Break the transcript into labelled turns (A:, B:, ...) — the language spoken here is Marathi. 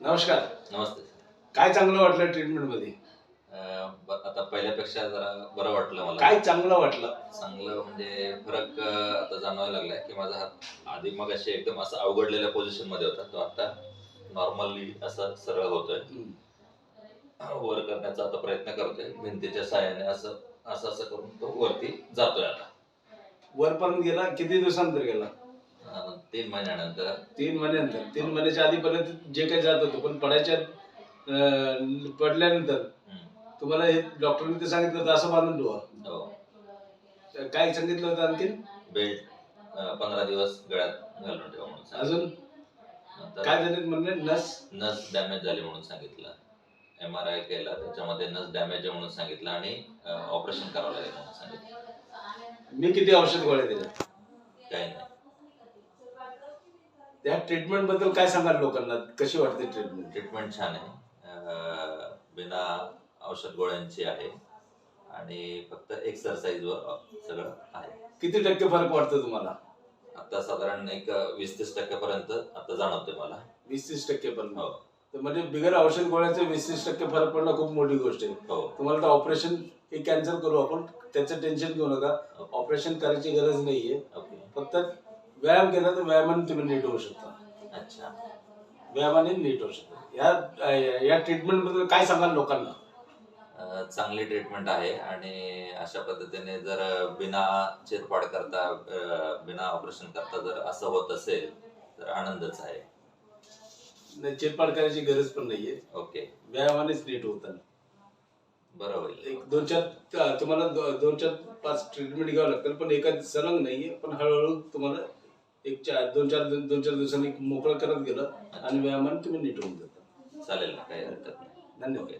A: नमस्कार.
B: नमस्ते.
A: काय चांगलं वाटलं ट्रीटमेंटमध्ये?
B: अं, ब- आता पहिल्यापेक्षा जरा बरं वाटलं मला.
A: काय चांगलं वाटलं?
B: चांगलं म्हणजे फरक अं, आता जाणवायला लागलाय की माझा हात आधी मग असे एकदम असं अवघडलेल्या पोझिशनमध्ये होता. तो आता नॉर्मली असा सरळ होतोय.
A: हम्म.
B: वर करण्याचा आता प्रयत्न करतोय. भिंतीच्या साहाय्याने असं असं असं करून तो वरती जातोय आता.
A: वरपर्यंत गेला किती दिवसानंतर गेला?
B: तीन महिन्यानंतर.
A: तीन महिन्यानंतर. तीन महिन्याच्या आधीपर्यंत जे काही जात होतं पण पडायच्या अं, पडल्यानंतर तुम्हाला हे डॉक्टरने ते सांगितलं होतं असं बांधून ठेवा.
B: हो.
A: तर काय सांगितलं होतं आणखी
B: बेल्ट पंधरा दिवस गळ्यात घालून ठेवा म्हणून सांगितलं.
A: अजून?
B: नंतर
A: काय झाले म्हणले? नस?
B: नस डॅमेज झाली म्हणून सांगितलं. एम आर आय केला त्याच्यामध्ये नस डॅमेज आहे म्हणून सांगितलं आणि ऑपरेशन करावं लागेल म्हणून सांगितलं.
A: मी किती औषध गोळ्या दिल्या?
B: काही नाही.
A: त्या ट्रीटमेंटबद्दल काय सांगाल लोकांना? कशी वाटते ट्रीटमेंट
B: ट्रीटमेंट छान आहे. बिना औषध गोळ्यांची आहे. आणि फक्त एक्सरसाइज वर सगळं आहे.
A: किती टक्के फरक वाटतो तुम्हाला?
B: आता साधारण एक वीस तीस टक्क्यापर्यंत आता जाणवते मला.
A: वीस तीस टक्के पर्यंत
B: हो.
A: तर म्हणजे बिगर औषध गोळ्याचं वीस तीस टक्के फरक पडणं खूप मोठी गोष्ट आहे.
B: हो.
A: तुम्हाला तर ऑपरेशन हे कॅन्सल करू आपण. त्याचं टेन्शन घेऊ नका. ऑपरेशन करायची गरज नाहीये. फक्त व्यायाम केला तर व्यायामाने तुम्ही नीट होऊ शकता.
B: अच्छा.
A: व्यायामाने नीट होऊ शकता. या या ट्रीटमेंटबद्दल काय सांगाल लोकांना?
B: अं, चांगली ट्रीटमेंट आहे आणि अशा पद्धतीने जर बिना चिरपाड करता अं, बिना ऑपरेशन करता जर असं होत असेल तर आनंदच आहे.
A: नाही, चिरपाड करायची गरज पण नाहीये.
B: ओके.
A: व्यायामानेच नीट होतात
B: बरं होईल
A: एक दोन चार त- तुम्हाला दो- दोन चार पाच ट्रीटमेंट घ्यावं लागतील पण एका सलंग नाहीये पण हळूहळू तुम्हाला एक चार दोन चार दोन चार दिवसांनी मोकळं करत गेलं आणि व्यायामाने तुम्ही नीट होऊन जाता.
B: चालेल ना काही हरकत नाही.
A: धन्यवाद.
B: ओके